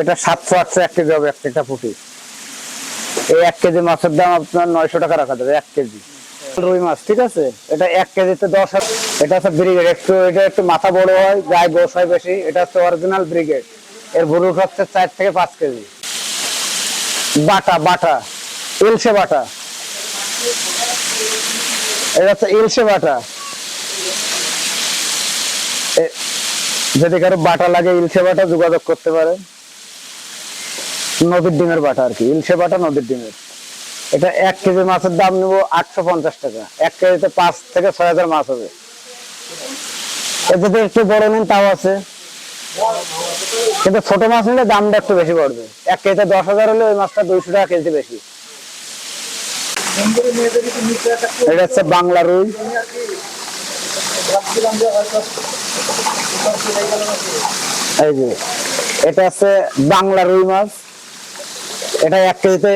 এটা সাতশো আটশো এক কেজি হবে, এক একটা পুঁটি। এই এক কেজি মাছের দাম আপনার নয়শো টাকা রাখা যাবে, এক কেজি। রুই মাছ, ঠিক আছে? এটা এক কেজিতে দশ এটা হচ্ছে ব্রিগেড, একটু, এটা একটু মাথা বড় হয়, গায়ে গোস হয় বেশি, এটা হচ্ছে অরিজিনাল ব্রিগেড। এর ভুরুট হচ্ছে চার থেকে পাঁচ কেজি। বাটা বাটা, ইলশে বাটা। এটা হচ্ছে ইলশে বাটা। যদি কারও বাটা লাগে, ইলশে বাটা যোগাযোগ করতে পারে। নদীর ডিমের বাটা আর কি, ইলশে বাটা, নদীর ডিমের। এটা এক কেজি মাছের দাম নেব আটশো পঞ্চাশ টাকা। এক কেজিতে পাঁচ থেকে ছয় হাজার মাছ হবে। যদি একটু বড় নেন, তাও আছে। কিন্তু ছোট মাছ নিলে দামটা একটু বেশি পড়বে। এক কেজিতে দশ হাজার হলে ওই মাছটা দুইশো টাকা কেজিতে বেশি। এটা হচ্ছে বাংলা রুই। এই যে, এটা হচ্ছে বাংলা রুই মাছ। এটা এক কেজিতে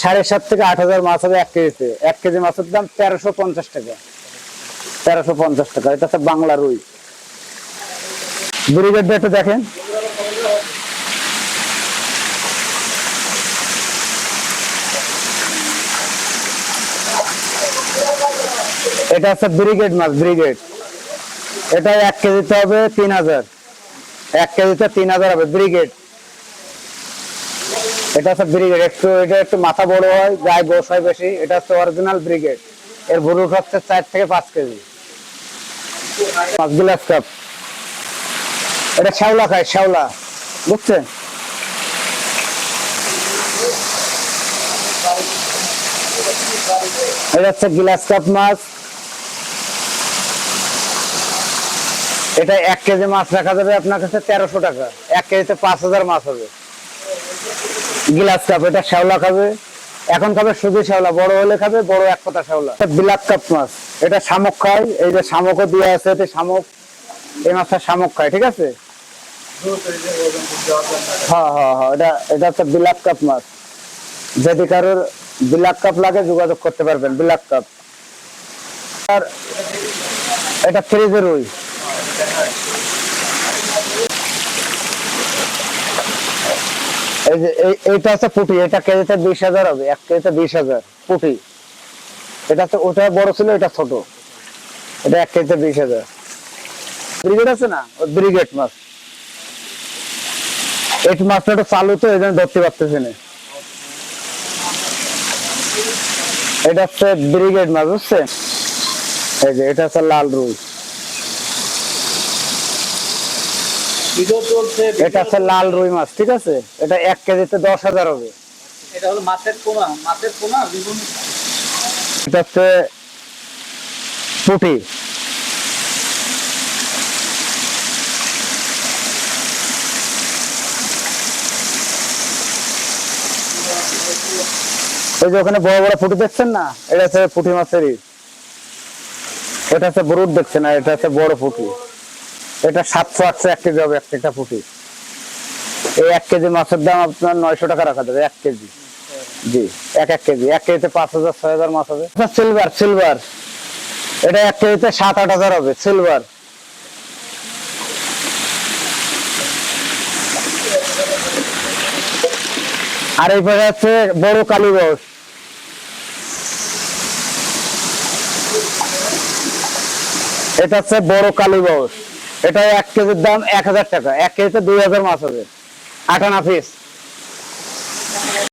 সাড়ে সাত থেকে আট হাজার মাছ হবে এক কেজিতে। এক কেজি মাছের দাম তেরোশো পঞ্চাশ টাকা। তেরোশো পঞ্চাশ টাকা। এটা হচ্ছে বাংলা রুই। ব্রিগেড একটু দেখেন। এটা হচ্ছে ব্রিগেড মাছ, ব্রিগেড। এটা এক কেজিতে হবে তিন হাজার। এক কেজিতে তিন হাজার হবে ব্রিগেড। এটা হচ্ছে ব্রিগেড। একটু, এটা একটু মাথা বড় হয়, গায়ে গোস হয় বেশি। এটা হচ্ছে অরিজিনাল ব্রিগেড। এর ভুরুট হচ্ছে চার থেকে পাঁচ কেজি। পাঁচ গ্লাস কাপ এটা শ্যাওলা খায়, শ্যাওলা। বুঝছেন? এটা হচ্ছে গ্লাস কাপ মাছ। এটা এক কেজি মাছ রাখা যাবে আপনার কাছে তেরোশো টাকা। এক কেজিতে পাঁচ হাজার মাছ হবে। গিলাস কাপ, এটা শ্যাওলা খাবে। এখন খাবে শুধু শ্যাওলা, বড় হলে খাবে, বড় এক কথা শ্যাওলা। বিলাক কাপ মাছ, এটা শামুক খায়। এই যে শামুকও দিয়ে আছে এতে শামুক। এই মাছটা শামুক খায়, ঠিক আছে। হ্যাঁ হ্যাঁ হ্যাঁ এটা এটা হচ্ছে কাপ মাছ। যদি কারোর কাপ লাগে, যোগাযোগ করতে পারবেন কাপ। আর এটা রুই। এই যে এইটা হচ্ছে পুটি, এটা কেজিতে বিশ হাজার হবে, এক কেজিতে বিশ হাজার, পুটি। এটা তো ওটা বড় ছিল, এটা ছোট। এটা এক কেজিতে বিশ হাজার। ব্রিগেড আছে না? ব্রিগেড মাছ। এই মাছটা একটু চালু তো, এই জন্য ধরতে পারতেছি না। এটা হচ্ছে ব্রিগেড মাছ বুঝছে এই যে, এটা হচ্ছে লাল রুই। এটা হচ্ছে লাল রুই মাছ ঠিক আছে? এটা এক কেজিতে দশ হাজার হবে। এটা হলো মাছের পোনা মাছের পোনা বিভিন্ন এটা হচ্ছে পুটি। ওই যে ওখানে বড় বড় ফুটি দেখছেন না? এটা হচ্ছে পুঁটি মাছেরই। এটা হচ্ছে বরুট দেখছেন না? এটা হচ্ছে বড় পুঁটি। এটা সাতশো আটশো এক কেজি হবে, এক একটা পুঁটি। এই এক কেজি মাছের দাম আপনার নয়শো টাকা রাখা যাবে, এক কেজি। জি, এক এক কেজি। এক কেজিতে পাঁচ হাজার, ছয় হাজার মাছ হবে। সিলভার সিলভার এটা এক কেজিতে সাত আট হাজার হবে সিলভার আর এই পাশে আছে বড় কালী বস এটা হচ্ছে বড় কালী বস এটা এক কেজির দাম এক হাজার টাকা। এক কেজিতে দুই হাজার মাছ হবে। আটানা পিস